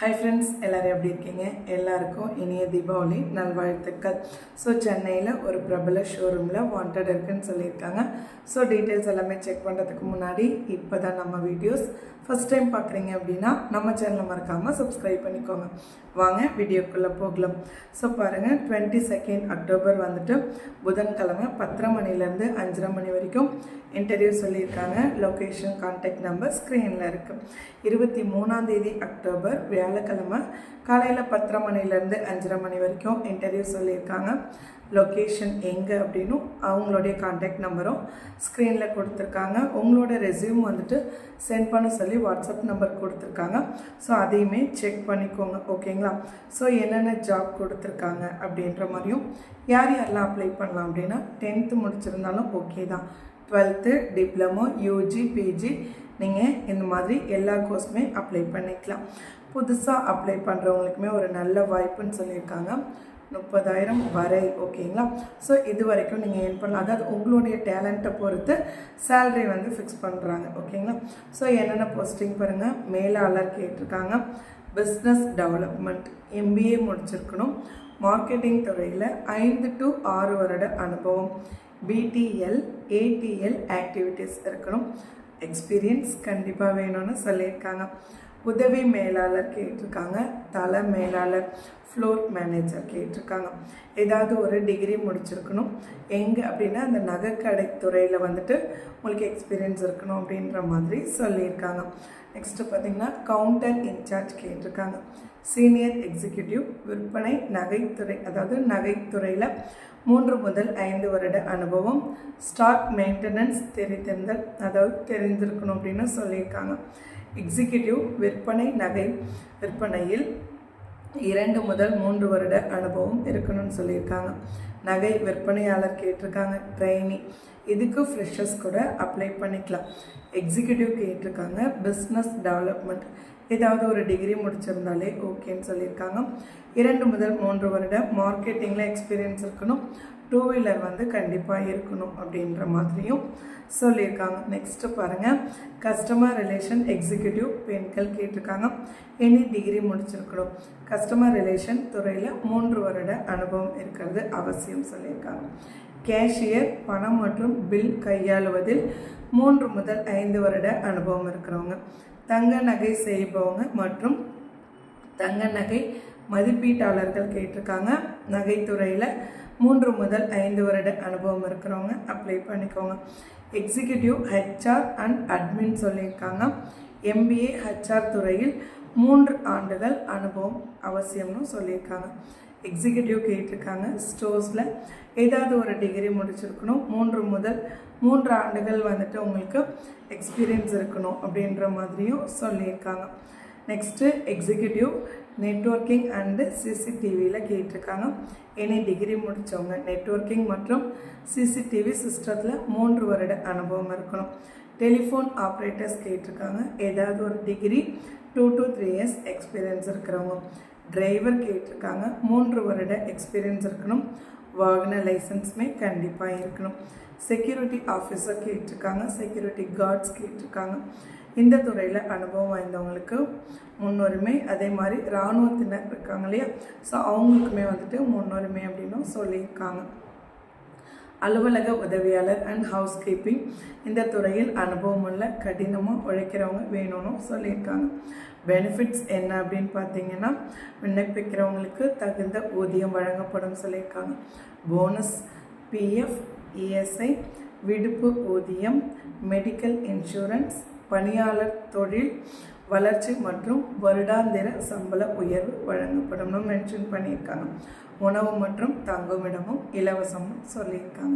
Hi friends எல்லோரும் எப்படி இருக்கீங்க? எல்லாருக்கும் இனிய தீபாவளி நல்வாழ்த்துக்கள். ஸோ சென்னையில் ஒரு பிரபல ஷோரூமில் வாண்டட் இருக்குன்னு சொல்லியிருக்காங்க. ஸோ டீட்டெயில்ஸ் எல்லாமே செக் பண்ணுறதுக்கு முன்னாடி இப்போ தான் நம்ம வீடியோஸ் ஃபஸ்ட் டைம் பார்க்குறீங்க அப்படின்னா நம்ம சேனலை மறக்காமல் சப்ஸ்கிரைப் பண்ணிக்கோங்க. வாங்க வீடியோக்குள்ளே போகலாம். ஸோ பாருங்கள் டுவெண்ட்டி செகண்ட் அக்டோபர் வந்துட்டு புதன்கிழமை பத்தரை மணிலேருந்து அஞ்சரை மணி வரைக்கும் இன்டர்வியூ சொல்லியிருக்காங்க. லொக்கேஷன் கான்டாக்ட் நம்பர் ஸ்க்ரீனில் இருக்குது இருபத்தி மூணாந்தேதி அக்டோபர் வியாழக்கிழமை காலையில் பத்தரை மணிலேருந்து அஞ்சரை மணி வரைக்கும் இன்டர்வியூ சொல்லியிருக்காங்க. லொக்கேஷன் எங்கே அப்படின்னும் அவங்களுடைய காண்டாக்ட் நம்பரும் ஸ்க்ரீனில் கொடுத்துருக்காங்க. உங்களோட ரெஸ்யூம் வந்துட்டு சென்ட் பண்ண சொல்லி வாட்ஸ்அப் நம்பர் கொடுத்துருக்காங்க. ஸோ அதையுமே செக் பண்ணிக்கோங்க ஓகேங்களா ஸோ என்னென்ன ஜாப் கொடுத்துருக்காங்க அப்படின்ற மாதிரியும் யார் யாரெல்லாம் அப்ளை பண்ணலாம் அப்படின்னா டென்த்து முடிச்சிருந்தாலும் ஓகே தான். டுவெல்த்து டிப்ளமோ யூஜி பிஜி நீங்கள் இந்த மாதிரி எல்லா கோர்ஸுமே அப்ளை பண்ணிக்கலாம். புதுசாக அப்ளை பண்ணுறவங்களுக்குமே ஒரு நல்ல வாய்ப்புன்னு சொல்லியிருக்காங்க. முப்பதாயிரம் வரை ஓகேங்களா? ஸோ இது வரைக்கும் நீங்கள் ஏர்ன் பண்ணலாம். அதாவது உங்களுடைய டேலண்ட்டை பொறுத்து சேல்ரி வந்து ஃபிக்ஸ் பண்ணுறாங்க ஓகேங்களா? ஸோ என்னென்ன போஸ்டிங் பாருங்கள் மேலாளர் கேட்டிருக்காங்க. பிஸ்னஸ் டெவலப்மெண்ட் எம்பிஏ முடிச்சிருக்கணும். மார்க்கெட்டிங் துறையில் ஐந்து டு ஆறு வருட அனுபவம். பிடிஎல் ஏடிஎல் ஆக்டிவிட்டீஸ் இருக்கணும். எக்ஸ்பீரியன்ஸ் கண்டிப்பாக வேணும்னு சொல்லியிருக்காங்க. உதவி மேலாளர் கேட்டிருக்காங்க தலை மேலாளர் ஃப்ளோர் மேனேஜர் கேட்டிருக்காங்க. ஏதாவது ஒரு டிகிரி முடிச்சிருக்கணும். எங்கே அப்படின்னா அந்த நகைக்கடை துறையில் வந்துட்டு உங்களுக்கு எக்ஸ்பீரியன்ஸ் இருக்கணும் அப்படின்ற மாதிரி சொல்லியிருக்காங்க. நெக்ஸ்ட்டு பார்த்திங்கன்னா கவுண்டர் இன்சார்ஜ் கேட்டிருக்காங்க. சீனியர் எக்ஸிக்யூட்டிவ் விற்பனை நகைத்துறை அதாவது நகைத்துறையில் மூன்று முதல் ஐந்து வருட அனுபவம் ஸ்டாக் மெயின்டெனன்ஸ் தெரிந்திருந்தல் அதாவது தெரிந்திருக்கணும் அப்படின்னு சொல்லியிருக்காங்க. எக்ஸிக்யூட்டிவ் விற்பனை நகை விற்பனையில் இரண்டு முதல் மூன்று வருட அனுபவம் இருக்கணும்னு சொல்லியிருக்காங்க. நகை விற்பனையாளர் கேட்டிருக்காங்க ட்ரைனி இதுக்கு ஃப்ரெஷர்ஸ் கூட அப்ளை பண்ணிக்கலாம். எக்ஸிக்யூட்டிவ் கேட்டிருக்காங்க பிஸ்னஸ் டெவலப்மெண்ட் ஏதாவது ஒரு டிகிரி முடிச்சிருந்தாலே ஓகேன்னு சொல்லியிருக்காங்க. இரண்டு முதல் மூன்று வருட மார்க்கெட்டிங்கில் எக்ஸ்பீரியன்ஸ் இருக்கணும். டூ வீலர் வந்து கண்டிப்பாக இருக்கணும் அப்படின்ற மாதிரியும் சொல்லியிருக்காங்க. நெக்ஸ்ட்டு பாருங்கள் கஸ்டமர் ரிலேஷன் எக்ஸிக்யூட்டிவ் பெண்கள் கேட்டிருக்காங்க. எனி டிகிரி முடிச்சிருக்கணும். கஸ்டமர் ரிலேஷன் துறையில் மூன்று வருட அனுபவம் இருக்கிறது அவசியம். சொல்லியிருக்காங்க. கேஷியர் பணம் மற்றும் பில் கையாளுவதில் மூன்று முதல் ஐந்து வருட அனுபவம் இருக்கிறவங்க. தங்க நகை செய்பவங்க மற்றும் தங்க நகை மதிப்பீட்டாளர்கள் கேட்டிருக்காங்க. நகைத்துறையில் மூன்று முதல் ஐந்து வருட அனுபவம் இருக்கிறவங்க அப்ளை பண்ணிக்கோங்க. எக்ஸிக்யூட்டிவ் ஹெச்ஆர் அண்ட் அட்மின் சொல்லியிருக்காங்க. எம்பிஏ ஹெச்ஆர் துறையில் மூன்று ஆண்டுகள் அனுபவம் அவசியம்னு சொல்லியிருக்காங்க. எக்ஸிக்யூட்டிவ் கேட்டிருக்காங்க ஸ்டோர்ஸில் ஏதாவது ஒரு டிகிரி முடிச்சிருக்கணும். மூன்று முதல் மூன்று ஆண்டுகள் வந்துட்டு உங்களுக்கு எக்ஸ்பீரியன்ஸ் இருக்கணும் அப்படின்ற மாதிரியும் சொல்லியிருக்காங்க. நெக்ஸ்ட்டு எக்ஸிக்யூட்டிவ் நெட்ஒர்க்கிங் அண்டு சிசிடிவியில் கேட்டிருக்காங்க. எனி டிகிரி முடித்தவங்க நெட்ஒர்க்கிங் மற்றும் சிசிடிவி சிஸ்டத்தில் மூன்று வருட அனுபவம் இருக்கணும். டெலிஃபோன் ஆப்ரேட்டர்ஸ் கேட்டிருக்காங்க. ஏதாவது ஒரு degree two to three years experience இருக்கிறவங்க. டிரைவர் கேட்டிருக்காங்க. மூன்று வருட எக்ஸ்பீரியன்ஸ் இருக்கணும். வாகன லைசன்ஸுமே கண்டிப்பாக இருக்கணும். செக்யூரிட்டி ஆஃபீஸர் கேட்டிருக்காங்க. செக்யூரிட்டி கார்ட்ஸ் கேட்டிருக்காங்க. இந்த துறையில் அனுபவம் வாய்ந்தவங்களுக்கு முன்னுரிமை அதே மாதிரி இராணுவத்தினர் இருக்காங்க இல்லையா? ஸோ அவங்களுக்குமே வந்துட்டு முன்னுரிமை அப்படின்னும் சொல்லியிருக்காங்க. அலுவலக உதவியாளர் அண்ட் ஹவுஸ் கீப்பிங் இந்த துறையில் அனுபவம் உள்ள கடினமாக உழைக்கிறவங்க வேணும்னு சொல்லியிருக்காங்க. பெனிஃபிட்ஸ் என்ன அப்படின்னு பார்த்தீங்கன்னா விண்ணப்பிக்கிறவங்களுக்கு தகுந்த ஊதியம் வழங்கப்படும் சொல்லியிருக்காங்க. போனஸ் பிஎஃப் இஎஸ்ஐ விடுப்பு ஊதியம் மெடிக்கல் இன்சூரன்ஸ் பணியாளர் தொழில் வளர்ச்சி மற்றும் வருடாந்திர சம்பள உயர்வு வழங்கப்படும்னு மென்ஷன் பண்ணியிருக்காங்க. உணவு மற்றும் தங்குமிடமும் இலவசம்னு சொல்லியிருக்காங்க.